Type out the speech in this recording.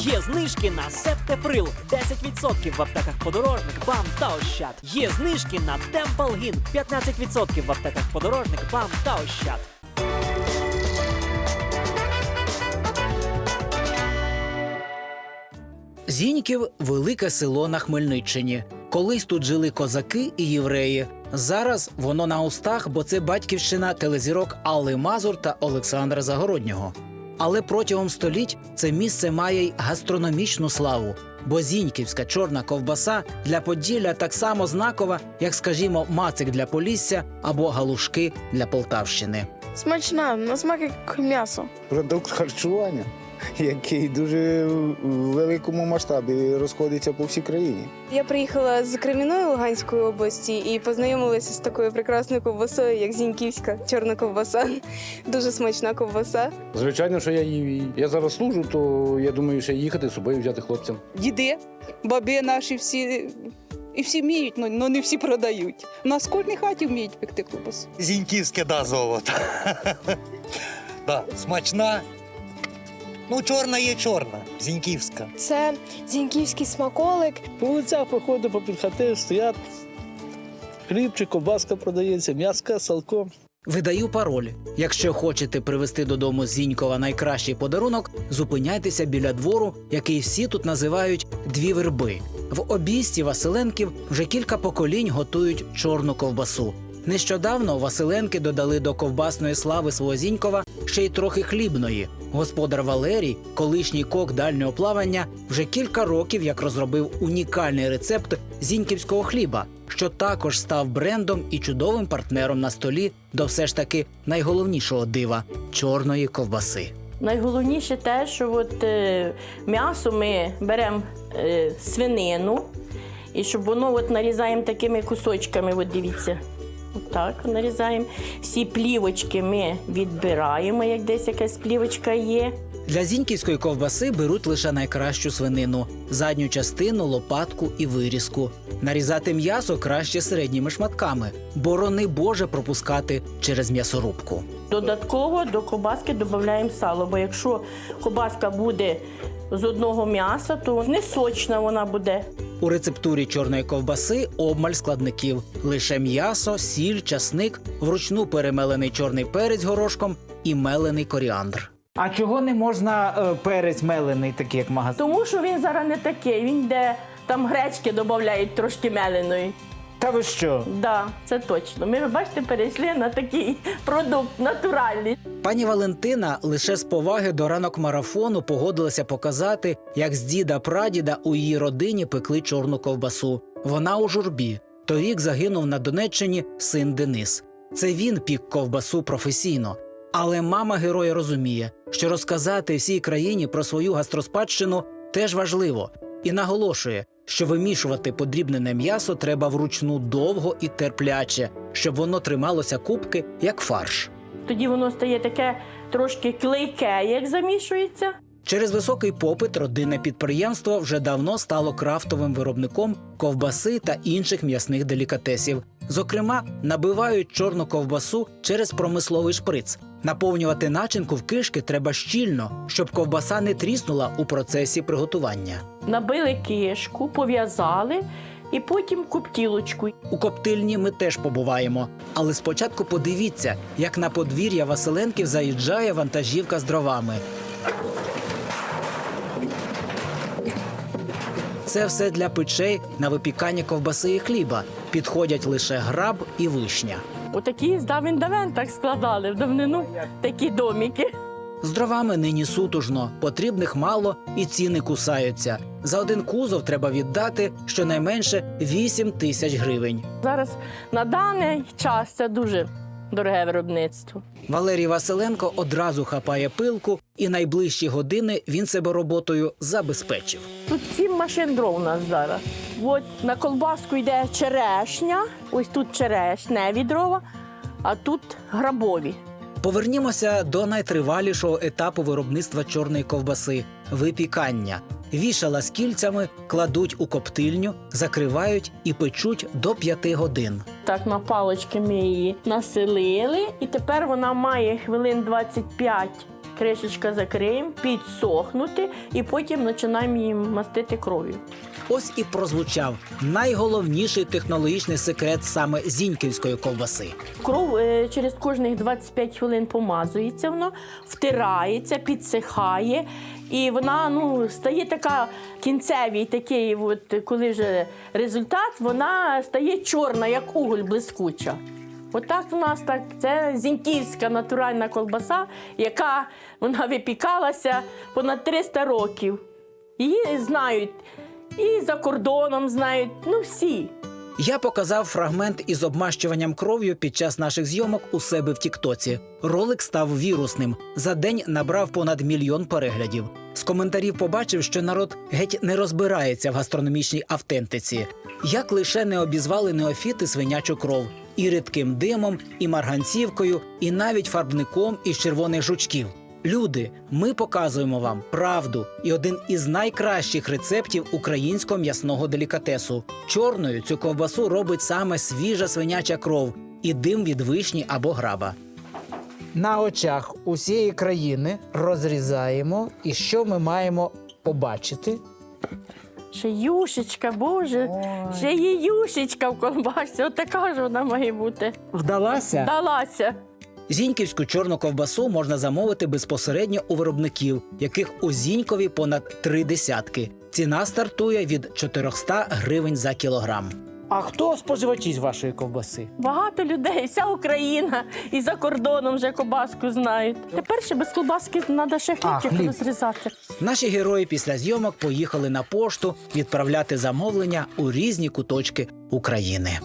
Є знижки на Септеприл 10% в аптеках подорожник, БАМ та Ощад. Є знижки на Темпалгін 15% в аптеках подорожник, БАМ та Ощад. Зіньків велике село на Хмельниччині. Колись тут жили козаки і євреї. Зараз воно на устах, бо це батьківщина телезірок Алли Мазур та Олександра Загороднього. Але протягом століть це місце має й гастрономічну славу, бо зіньківська чорна ковбаса для Поділля так само знакова, як, скажімо, мацик для Полісся або галушки для Полтавщини. Смачна, на смак як м'ясо. продукт харчування, який дуже в великому масштабі розходиться по всій країні. Я приїхала з Креміної Луганської області і познайомилася з такою прекрасною ковбасою, як Зіньківська чорна ковбаса. Дуже смачна ковбаса. Звичайно, що я її. Я зараз служу, то я думаю, що їхати з собою взяти хлопцям. діди, баби наші всі. І всі вміють, але не всі продають. У нас кожній хаті вміють пекти ковбасу. Зіньківське, да, золото. да, смачна. Ну, чорна є чорна, зіньківська. Це зіньківський смаколик. По вулицях проходимо попід хати, стоять. Хлібчик, ковбаска продається, м'яска, салко. Видаю пароль. Якщо хочете привезти додому з Зінькова найкращий подарунок, зупиняйтеся біля двору, який всі тут називають дві верби. В обійсті Василенків вже кілька поколінь готують чорну ковбасу. Нещодавно Василенки додали до ковбасної слави свого Зінькова ще й трохи хлібної. Господар Валерій, колишній кок дальнього плавання, вже кілька років як розробив унікальний рецепт зіньківського хліба, що також став брендом і чудовим партнером на столі до все ж таки найголовнішого дива чорної ковбаси. Найголовніше те, що от, е, м'ясо ми беремо е, свинину, і щоб воно от, нарізаємо такими кусочками, от дивіться. Так, нарізаємо. Всі плівочки ми відбираємо, як десь якась плівочка є. Для зіньківської ковбаси беруть лише найкращу свинину, задню частину, лопатку і вирізку. Нарізати м'ясо краще середніми шматками, борони Боже пропускати через м'ясорубку. Додатково до ковбаски додаємо сало, бо якщо ковбаска буде з одного м'яса, то не сочна вона буде. У рецептурі чорної ковбаси обмаль складників: лише м'ясо, сіль, часник, вручну перемелений чорний перець горошком і мелений коріандр. А чого не можна е, перець мелений, такий як магазин? Тому що він зараз не такий, він де там гречки додають трошки меленої. Та ви що? Да, це точно. Ми, бачите, перейшли на такий продукт натуральний. Пані Валентина лише з поваги до ранок марафону погодилася показати, як з діда прадіда у її родині пекли чорну ковбасу. Вона у журбі. Торік загинув на Донеччині син Денис. Це він пік ковбасу професійно. Але мама героя розуміє, що розказати всій країні про свою гастроспадщину теж важливо, і наголошує, що вимішувати подрібнене м'ясо треба вручну довго і терпляче, щоб воно трималося кубки, як фарш. Тоді воно стає таке трошки клейке, як замішується. Через високий попит родинне підприємство вже давно стало крафтовим виробником ковбаси та інших м'ясних делікатесів. Зокрема, набивають чорну ковбасу через промисловий шприц. Наповнювати начинку в кишки треба щільно, щоб ковбаса не тріснула у процесі приготування. Набили кишку, пов'язали і потім коптілочку. У коптильні ми теж побуваємо. Але спочатку подивіться, як на подвір'я Василенків заїжджає вантажівка з дровами. Це все для печей на випікання ковбаси і хліба. Підходять лише граб і вишня. Отакі з давен давен так складали в давнину такі доміки. З дровами нині сутужно, потрібних мало і ціни кусаються. За один кузов треба віддати щонайменше 8 тисяч гривень. Зараз на даний час це дуже дороге виробництво. Валерій Василенко одразу хапає пилку, і найближчі години він себе роботою забезпечив. Тут сім машин дров у нас зараз. От на колбаску йде черешня, ось тут черешневі дрова, а тут грабові. Повернімося до найтривалішого етапу виробництва чорної ковбаси випікання. Вішала з кільцями кладуть у коптильню, закривають і печуть до 5 годин. Так на палочки ми її населили, і тепер вона має хвилин 25 кришечка закриємо, підсохнути і потім починаємо її мастити кров'ю. Ось і прозвучав найголовніший технологічний секрет саме зіньківської ковбаси. Кров е, через кожних 25 хвилин помазується, воно втирається, підсихає, і вона ну, стає така кінцевій, такий, от, коли вже результат, вона стає чорна, як уголь блискуча. Отак в нас так. Це зіньківська натуральна колбаса, яка вона випікалася понад 300 років. Її знають і за кордоном знають, ну всі. Я показав фрагмент із обмащуванням кров'ю під час наших зйомок у себе в Тіктоці. Ролик став вірусним. За день набрав понад мільйон переглядів. З коментарів побачив, що народ геть не розбирається в гастрономічній автентиці. Як лише не обізвали неофіти свинячу кров і рідким димом, і марганцівкою, і навіть фарбником із червоних жучків. Люди, ми показуємо вам правду і один із найкращих рецептів українського м'ясного делікатесу. Чорною цю ковбасу робить саме свіжа свиняча кров і дим від вишні або граба. На очах усієї країни розрізаємо, і що ми маємо побачити? Ще юшечка, боже, ще є юшечка в колбасі. Отака ж вона має бути. Вдалася? Вдалася. Зіньківську чорну ковбасу можна замовити безпосередньо у виробників, яких у Зінькові понад три десятки. Ціна стартує від 400 гривень за кілограм. А хто споживачі з вашої ковбаси? Багато людей, вся Україна і за кордоном вже кобаску знають. Тепер ще без ковбаски треба ще хлібчик хліб. розрізати. Наші герої після зйомок поїхали на пошту відправляти замовлення у різні куточки України.